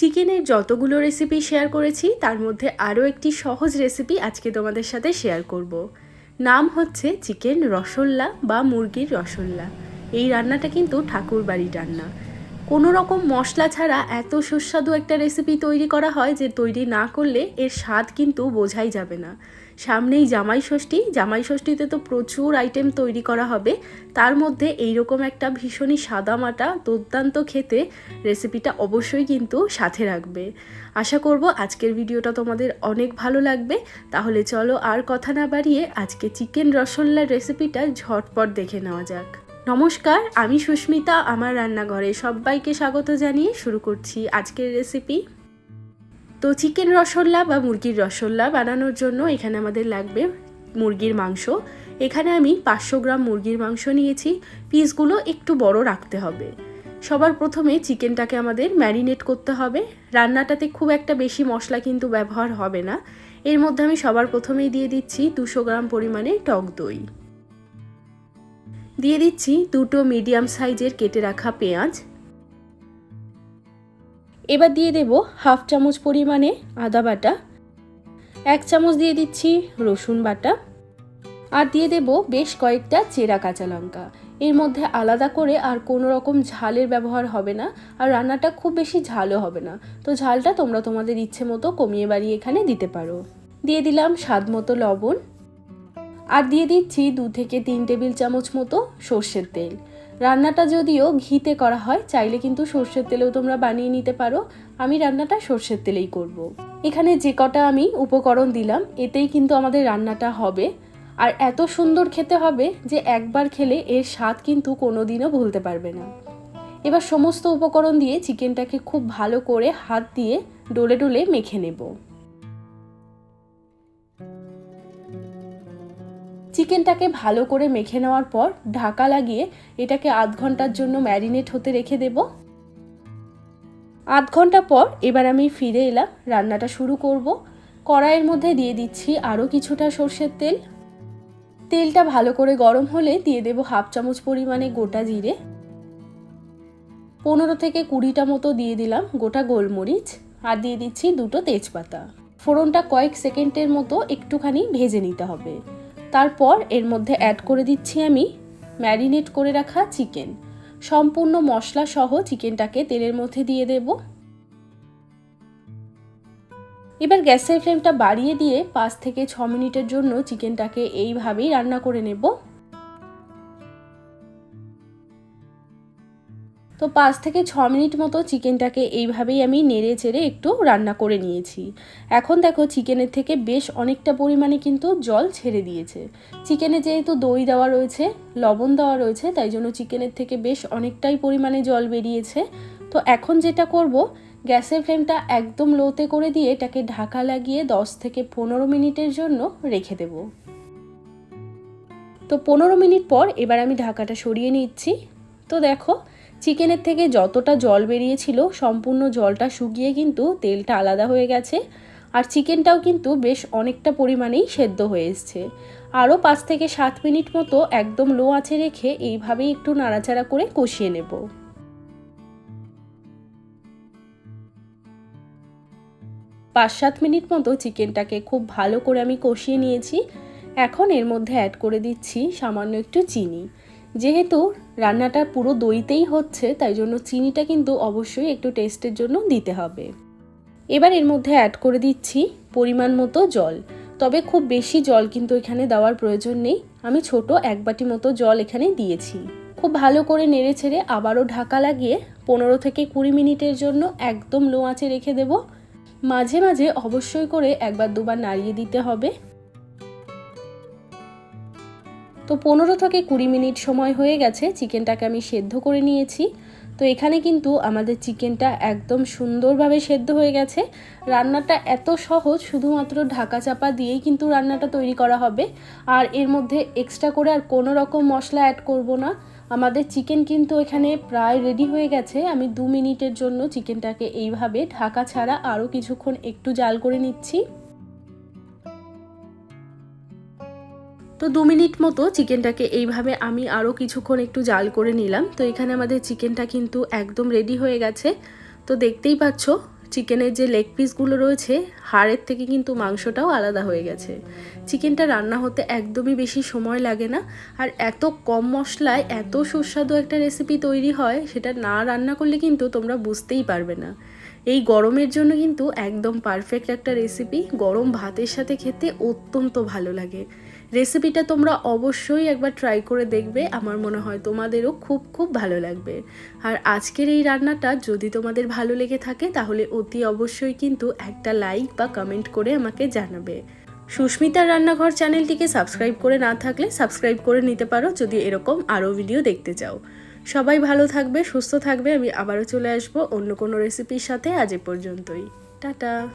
চিকেনের যতগুলো recipe share করেছি, তার মধ্যে আরও একটি সহজ রেসিপি আজকে তোমাদের সাথে শেয়ার করব। নাম হচ্ছে চিকেন রসল্লা বা মুরগির রসল্লা। এই রান্নাটা কিন্তু ঠাকুর বাড়ির রান্না। কোনো রকম মশলা ছাড়া এত সুস্বাদু একটা রেসিপি তৈরি করা হয় যে তৈরি না করলে এর স্বাদ কিন্তু বোঝাই যাবে না। সামনেই জামাই ষষ্ঠী। জামাই ষষ্ঠীতে তো প্রচুর আইটেম তৈরি করা হবে। তার মধ্যে এইরকম একটা ভীষণই সাদামাটা দুর্দান্ত খেতে রেসিপিটা অবশ্যই কিন্তু সাথে রাখবে। আশা করব আজকের ভিডিওটা তোমাদের অনেক ভালো লাগবে। তাহলে চলো আর কথা না বাড়িয়ে আজকে চিকেন রসগোল্লার রেসিপিটা ঝটপট দেখে নেওয়া যাক। নমস্কার, আমি সুস্মিতা, আমার রান্নাঘরে সবাইকে স্বাগত জানিয়ে শুরু করছি আজকের রেসিপি তো চিকেন রসগোল্লা বা মুরগির রসগোল্লা বানানোর জন্য এখানে আমাদের লাগবে মুরগির মাংস। এখানে আমি পাঁচশো গ্রাম মুরগির মাংস নিয়েছি। পিসগুলো একটু বড় রাখতে হবে। সবার প্রথমে চিকেনটাকে আমাদের ম্যারিনেট করতে হবে। রান্নাটাতে খুব একটা বেশি মশলা কিন্তু ব্যবহার হবে না। এর মধ্যে আমি সবার প্রথমেই দিয়ে দিচ্ছি দুশো গ্রাম পরিমাণে টক দই। দিয়ে দিচ্ছি দুটো মিডিয়াম সাইজের কেটে রাখা পেঁয়াজ। এবার দিয়ে দেব হাফ চামচ পরিমাণে আদা বাটা, এক চামচ দিয়ে দিচ্ছি রসুন বাটা আর দিয়ে দেব বেশ কয়েকটা চেরা কাঁচা লঙ্কা। এর মধ্যে আলাদা করে আর কোনো রকম ঝালের ব্যবহার হবে না আর রান্নাটা খুব বেশি ঝালও হবে না। তো ঝালটা তোমরা তোমাদের ইচ্ছে মতো কমিয়ে বাড়িয়ে এখানে দিতে পারো। দিয়ে দিলাম স্বাদ মতো লবণ আর দিয়ে দিচ্ছি দু থেকে তিন টেবিল চামচ মতো সর্ষের তেল। রান্নাটা যদিও ঘিতে করা হয়, চাইলে কিন্তু সর্ষের তেলেও তোমরা বানিয়ে নিতে পারো। আমি রান্নাটা সর্ষের তেলেই করব। এখানে যে কটা আমি উপকরণ দিলাম, এতেই কিন্তু আমাদের রান্নাটা হবে। আর এত সুন্দর খেতে হবে যে একবার খেলে এর স্বাদ কিন্তু কোনো দিনও ভুলতে পারবে না। এবার সমস্ত উপকরণ দিয়ে চিকেনটাকে খুব ভালো করে হাত দিয়ে ডলে ডলে মেখে নেব। চিকেনটাকে ভালো করে মেখে নেওয়ার পর ঢাকা লাগিয়ে এটাকে আধ ঘণ্টার জন্য ম্যারিনেট হতে রেখে দেব। আধ ঘণ্টা পর এবার আমি ফিরে এলাম, রান্নাটা শুরু করব। কড়াইয়ের মধ্যে দিয়ে দিচ্ছি আরও কিছুটা সর্ষের তেল। তেলটা ভালো করে গরম হলে দিয়ে দেব হাফ চামচ পরিমাণে গোটা জিরে। পনেরো থেকে কুড়িটা মতো দিয়ে দিলাম গোটা গোলমরিচ আর দিয়ে দিচ্ছি দুটো তেজপাতা। ফোড়নটা কয়েক সেকেন্ডের মতো একটুখানি ভেজে নিতে হবে। তারপর এর মধ্যে অ্যাড করে দিচ্ছি আমি ম্যারিনেট করে রাখা চিকেন সম্পূর্ণ মশলা সহ চিকেনটাকে তেলের মধ্যে দিয়ে দেব। এবার গ্যাসের ফ্লেমটা বাড়িয়ে দিয়ে পাঁচ থেকে ছ মিনিটের জন্য চিকেনটাকে এইভাবেই রান্না করে নেব। তো পাঁচ থেকে ছ মিনিট মতো চিকেনটাকে এইভাবেই আমি নেড়ে চেড়ে একটু রান্না করে নিয়েছি। এখন দেখো চিকেনের থেকে বেশ অনেকটা পরিমাণে কিন্তু জল ছেড়ে দিয়েছে। চিকেনে যেহেতু দই দেওয়া রয়েছে, লবণ দেওয়া রয়েছে, তাই জন্য চিকেনের থেকে বেশ অনেকটাই পরিমাণে জল বেরিয়েছে। তো এখন যেটা করব, গ্যাসের ফ্লেমটা একদম লোতে করে দিয়ে এটাকে ঢাকা লাগিয়ে দশ থেকে পনেরো মিনিটের জন্য রেখে দেব। তো পনেরো মিনিট পর এবার আমি ঢাকাটা সরিয়ে নিচ্ছি। তো দেখো চিকেনের থেকে যতটা জল বেরিয়েছিল, সম্পূর্ণ জলটা শুকিয়ে কিন্তু তেলটা আলাদা হয়ে গেছে। আর চিকেনটাও কিন্তু বেশ অনেকটা পরিমাণেই সেদ্ধ হয়ে এসছে। আরও পাঁচ থেকে সাত মিনিট মতো একদম লো আঁচে রেখে এইভাবেই একটু নাড়াচাড়া করে কষিয়ে নেব। পাঁচ সাত মিনিট মতো চিকেনটাকে খুব ভালো করে আমি কষিয়ে নিয়েছি। এখন এর মধ্যে অ্যাড করে দিচ্ছি সামান্য একটু চিনি। যেহেতু রান্নাটা পুরো দইতেই হচ্ছে, তাই জন্য চিনিটা কিন্তু অবশ্যই একটু টেস্টের জন্য দিতে হবে। এবার এর মধ্যে অ্যাড করে দিচ্ছি পরিমাণ মতো জল। তবে খুব বেশি জল কিন্তু এখানে দেওয়ার প্রয়োজন নেই। আমি ছোট এক বাটি মতো জল এখানে দিয়েছি। খুব ভালো করে নেড়ে ছেড়ে আবারও ঢাকা লাগিয়ে পনেরো থেকে কুড়ি মিনিটের জন্য একদম লো আঁচে রেখে দেব। মাঝে মাঝে অবশ্যই করে একবার দুবার নাড়িয়ে দিতে হবে। তো পনেরো থেকে কুড়ি মিনিট সময় হয়ে গেছে, চিকেনটাকে আমি সেদ্ধ করে নিয়েছি। তো এখানে কিন্তু আমাদের চিকেনটা একদম সুন্দরভাবে সেদ্ধ হয়ে গেছে। রান্নাটা এত সহজ, শুধুমাত্র ঢাকা চাপা দিয়েই কিন্তু রান্নাটা তৈরি করা হবে। আর এর মধ্যে এক্সট্রা করে আর কোনো রকম মশলা অ্যাড করব না। আমাদের চিকেন কিন্তু এখানে প্রায় রেডি হয়ে গেছে। আমি দু মিনিটের জন্য চিকেনটাকে এইভাবে ঢাকা ছাড়া আরও কিছুক্ষণ একটু জাল করে নিচ্ছি। তো দু মিনিট মতো চিকেনটাকে এইভাবে আমি আরও কিছুক্ষণ একটু জাল করে নিলাম। তো এখানে আমাদের চিকেনটা কিন্তু একদম রেডি হয়ে গেছে। তো দেখতেই পাচ্ছ, চিকেনের যে লেগ পিসগুলো রয়েছে, হাড়ের থেকে কিন্তু মাংসটাও আলাদা হয়ে গেছে। চিকেনটা রান্না হতে একদমই বেশি সময় লাগে না। আর এত কম মশলায় এত সুস্বাদু একটা রেসিপি তৈরি হয়, সেটা না রান্না করলে কিন্তু তোমরা বুঝতেই পারবে না। এই গরমের জন্য কিন্তু একদম পারফেক্ট একটা রেসিপি গরম ভাতের সাথে খেতে অত্যন্ত ভালো লাগে। রেসিপিটা তোমরা অবশ্যই একবার ট্রাই করে দেখবে। আমার মনে হয় তোমাদেরও খুব খুব ভালো লাগবে। আর আজকের এই রান্নাটা যদি তোমাদের ভালো লেগে থাকে, তাহলে অতি অবশ্যই কিন্তু একটা লাইক বা কমেন্ট করে আমাকে জানাবে। সুস্মিতার রান্নাঘর চ্যানেলটিকে সাবস্ক্রাইব করে না থাকলে সাবস্ক্রাইব করে নিতে পারো যদি এরকম আরও ভিডিও দেখতে চাও। সবাই ভালো থাকবে, সুস্থ থাকবে। আমি আবারও চলে আসব অন্য কোনো রেসিপির সাথে। আজ এ পর্যন্তই। টাটা!